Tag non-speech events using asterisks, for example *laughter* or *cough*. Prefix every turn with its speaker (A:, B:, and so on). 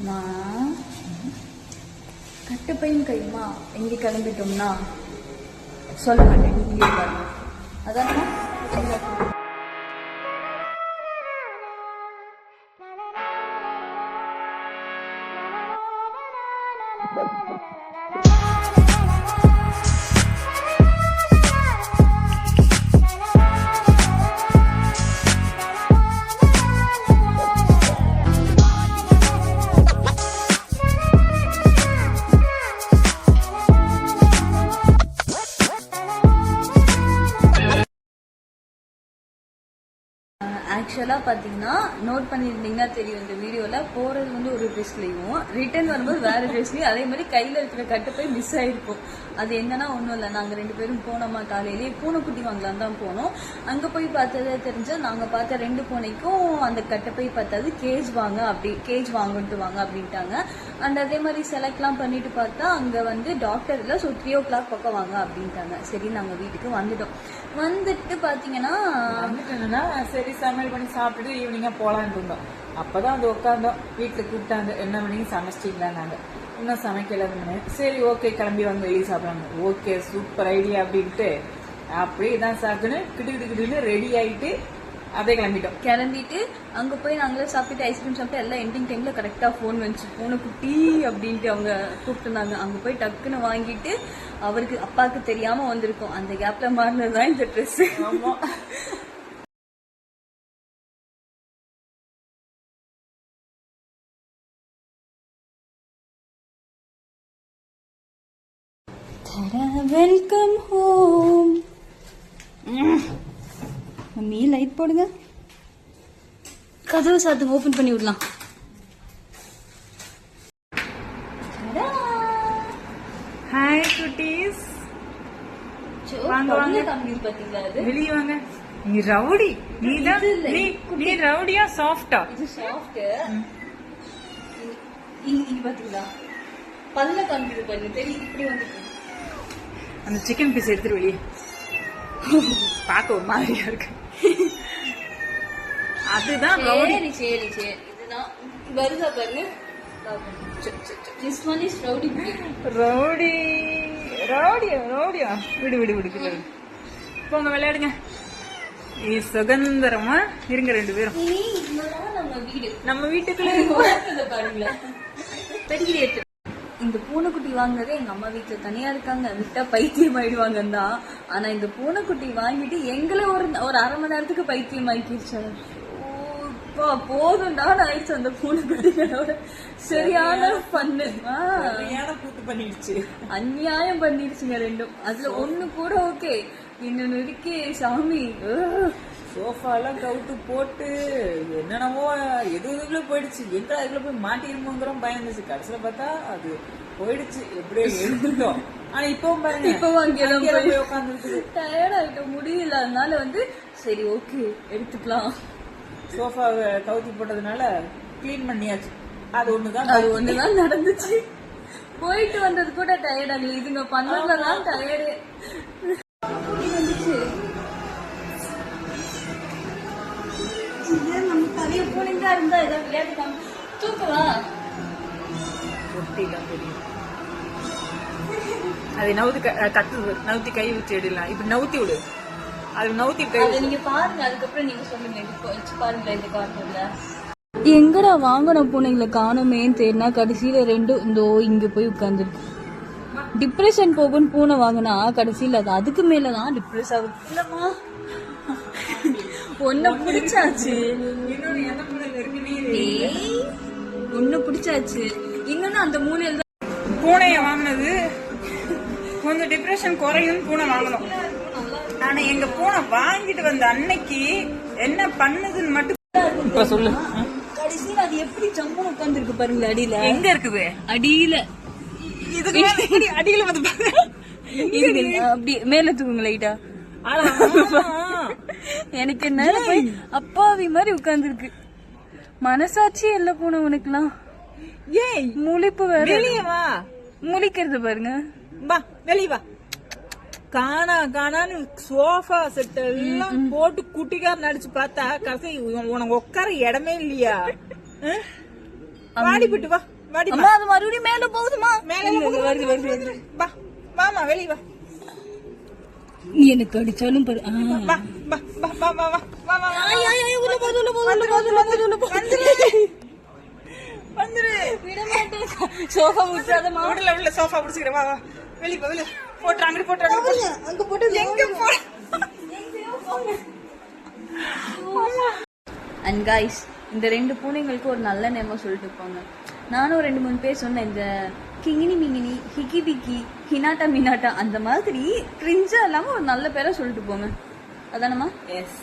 A: மா. கட்டுப்பையும் கையுமா? எங்கே கிளம்பிட்டோம்னா? சொல்ல மாட்டேன் அதான் Thank you. ஆக்சுவலாக பார்த்தீங்கன்னா நோட் பண்ணியிருந்தீங்கன்னா தெரியும் இந்த வீடியோவில் போகிறது வந்து ஒரு ட்ரெஸ்லையும் ரிட்டர்ன் வரும்போது வேறு ட்ரெஸ்லையும் அதே மாதிரி கையில் இருக்கிற கட்டுப்பை மிஸ் ஆகிருக்கும் அது என்னன்னா ஒன்றும் இல்லை. நாங்கள் ரெண்டு பேரும் போனோமா காலையிலேயே பூனைக்குட்டி வாங்கலாம் தான் போனோம். அங்கே போய் பார்த்ததே தெரிஞ்சு நாங்கள் பார்த்த ரெண்டு பூனைக்கும் அந்த கட்டை போய் பார்த்தது கேஜ் வாங்க அப்படி கேஜ் வாங்கிட்டு வாங்க அப்படின்ட்டாங்க. அண்ட் அதே மாதிரி செலக்ட்லாம் பண்ணிட்டு பார்த்தா அங்கே வந்து டாக்டர் இல்லை ஸோ த்ரீ ஓ கிளாக் பக்கம் வாங்க அப்படின்ட்டாங்க. சரி நாங்கள் வீட்டுக்கு வந்துட்டோம். வந்துட்டு பார்த்தீங்கன்னா
B: சரி சமையல் பண்ணி சாப்பிட்டுட்டு ஈவினிங்கா போலான்னு இருந்தோம். அப்பதான் வந்து உட்காந்தோம் வீட்டுல கூப்பிட்டாங்க என்ன பண்ணி சமைச்சிட்டீங்களா நாங்க இன்னும் சமைக்கல சரி ஓகே கிளம்பி வாங்க வெளியே சாப்பிடலாங்க ஓகே சூப்பர் ஐடியா அப்படின்ட்டு அப்படியே இதான் சாப்பிட்டுன்னு கிட்டு கிட்டு ரெடி ஆயிட்டு அப்படியே கிளம்பிட்டோம்.
A: கிளம்பிட்டு அங்க போய் நாங்களே சாப்பிட்டு ஐஸ்கிரீம் சாப்பிட்டு எல்லாம் எண்டிங் டைம்ல கரெக்டா ஃபோன் வந்துச்சு பூனை குட்டி அப்படின்ட்டு அவங்க கூப்பிட்டுருந்தாங்க. அங்க போய் டக்குன்னு வாங்கிட்டு அவருக்கு அப்பாவுக்கு தெரியாம வந்திருக்கோம். அந்த கேப்ல மாறினதுதான் இந்த dress welcome home mummy light போடுங்க. கதவு சாத்துங்க ஓபன் பண்ணி விடலாம்.
B: ஹாய் குட்டீஸ் வாங்க, வாங்க.
A: பாத்தீங்களா
B: வெளியே வாங்க. நீ ரவுடி. நீ தான் நீ நீ ரவுடியா சாஃப்டா
A: இது சாஃப்ட் இங்க பாத்தீங்களா பல்ல காமிக்குது பாருங்க தெரியும் இப்படி வந்துருக்கு
B: அந்த சிக்கன் பீஸ் எடுத்துட்டு வெளியே. பார்க்க ஒரு மாதிரியா இருக்கு. அதுதான்
A: சரி சரி சரி இதுதான். வருதா பாருங்க. Rowdy
B: rowdy. ரவுடியா ரவுடியா? விடு விடு விடு போங்க விளையாடுங்க. சுதந்திரமா இருங்க ரெண்டு பேரும்.
A: நம்ம வீடு?
B: நம்ம வீட்டுக்குள்ள *laughs*
A: பாருங்களேன். பூனைக்குட்டி வாங்குனதே எங்க அம்மா வீட்டுல தனியா இருக்காங்க. விட்டா பைத்தியம் ஆயிடுவாங்கன்னு தான். ஆனா இந்த பூனைக்குட்டி வாங்கிட்டு எங்களை ஒரு ஒரு அரை மணி நேரத்துக்கு பைத்தியம் ஆக்கிருச்சு ஓப்பா போதும்டா ஆயிடுச்சு அந்த பூனைக்குட்டிகளோட சரியான பண்ணு
B: கூத்து பண்ணிடுச்சு.
A: அநியாயம் பண்ணிருச்சுங்க ரெண்டும். அதுல ஒண்ணு கூட ஓகே. இன்னொன்னு இருக்கே சாமி. அஹ்.
B: சோஃபா எல்லாம் கவுத்து போட்டு என்னென்னவோ எது எதுக்குள்ள போயிடுச்சு. எங்க அதுக்குள்ள போய் மாட்டிருமோங்கிறோம் பயந்துச்சு. கடைசியில பார்த்தா அது போயிடுச்சு. எப்படியோ எடுத்துட்டோம் ஆனா இப்பவும் பாருங்க.
A: இப்பவும் போய்
B: உட்காந்துருக்குது
A: டயர்ட் ஆயிட்ட முடியல. அதனால வந்து சரி ஓகே எடுத்துக்கலாம்.
B: சோஃபாவை கவுத்தி போட்டதுனால க்ளீன் பண்ணியாச்சு. அது ஒண்ணுதான்
A: அது ஒண்ணுதான் நடந்துச்சு. போயிட்டு வந்தது கூட டயர்ட் ஆகல. இதுங்க பண்ணதுலதான் டயர்டு நம்ம பழைய பூனைங்க இருந்தா ஏதாவது விளையாட்டு தூக்கவா?
B: ஒட்டிலாம் தெரியும் அது நவுத்தி கத்து நவுத்தி கை வச்சு எடுக்கலாம் இப்படி நவுத்தி விடு அது நவுத்தி கை
A: அதை நீங்க பாருங்க அதுக்கப்புறம் நீங்க சொல்லுங்க பாருங்க இந்த கார்ட்டூன்ல எங்கடா வாங்கின பூனைங்களை காணுமேன்னு தேடினா கடைசியில ரெண்டும் இந்தோ இங்க போய் உட்கார்ந்துருக்கு டிப்ரெஷன் போகும்னு பூனை வாங்கினா கடைசியில அது அதுக்கு மேலதான் டிப்ரெஸ் ஆகுது இல்லம்மா ஒன்ன பிடிச்சாச்சு ஒண்ணு பிடிச்சாச்சு அந்த மூலையில தான்
B: பூனைய வாங்கினது. கொஞ்சம் டிப்ரெஷன் குறையும் பூனை வாங்கணும் ஆனா எங்க பூனை வாங்கிட்டு வந்த அன்னைக்கு என்ன பண்ணுதுன்னு மட்டும் இப்ப சொல்லு.
A: கடைசியில அது எப்படி ஜம்முன்னு உட்கார்ந்துருக்கு பாருங்களேன் அடியில.
B: எங்க இருக்குது?
A: அடியில.
B: இதுக்கு அடியில வந்து பாரு.
A: இருங்க, அப்படி மேல தூக்குங்க லைட்டா. எனக்கு என்ன போய் அப்பாவி மாதிரி உட்கார்ந்துருக்கு. மனசாட்சி இல்ல போன உனக்குலாம்
B: ஏய்
A: முழிப்பு
B: வெளியே வா.
A: முழிக்கிறது பாருங்க.
B: வா வெளியே வா. காணா காணான்னு சோஃபா செட் எல்லாம் போட்டு குட்டிக்கார நடிச்சு பார்த்தா கடைசி உனக்கு உட்கார இடமே இல்லையா? அஹ்? வாடி போட்டு வா வாடி
A: அம்மா அது மறுபடியும் மேல போகுதுமா?
B: மேல வருது வருது வருது. வா வாமா வெளிய வா.
A: நீ எனக்கு அடிச்சாலும் பாரு ஆ.
B: வா வா வா வா வா வா வா வா. வா
A: ஐயா, ஐயா, உள்ள போகுது, உள்ள போகுது, உள்ள போகுது, உள்ள போகுது, உள்ள போகுது.
B: வந்துரு.
A: விட மாட்டேன். சோஃபா விட்டுறாதம்மா.
B: உடல உள்ள சோஃபா புடிச்சுக்கிற வா வா. வெளிய வா வெளிய. போட்டு அங்க போட்டு அங்க போட்டு அங்க போட்டு எங்க போ
A: அண்ட் கைஸ் இந்த ரெண்டு பூனைங்களுக்கு ஒரு நல்ல நேமம் சொல்லிட்டு போங்க நானும் ரெண்டு மூணு பேர் சொன்னேன் இந்த கிங்கினி மிங்கினி ஹிக்கி பிக்கி ஹினாட்டா மினாட்டா அந்த மாதிரி கிரிஞ்சா இல்லாம ஒரு நல்ல பேரா சொல்லிட்டு போங்க. அதானம்மா?
B: எஸ்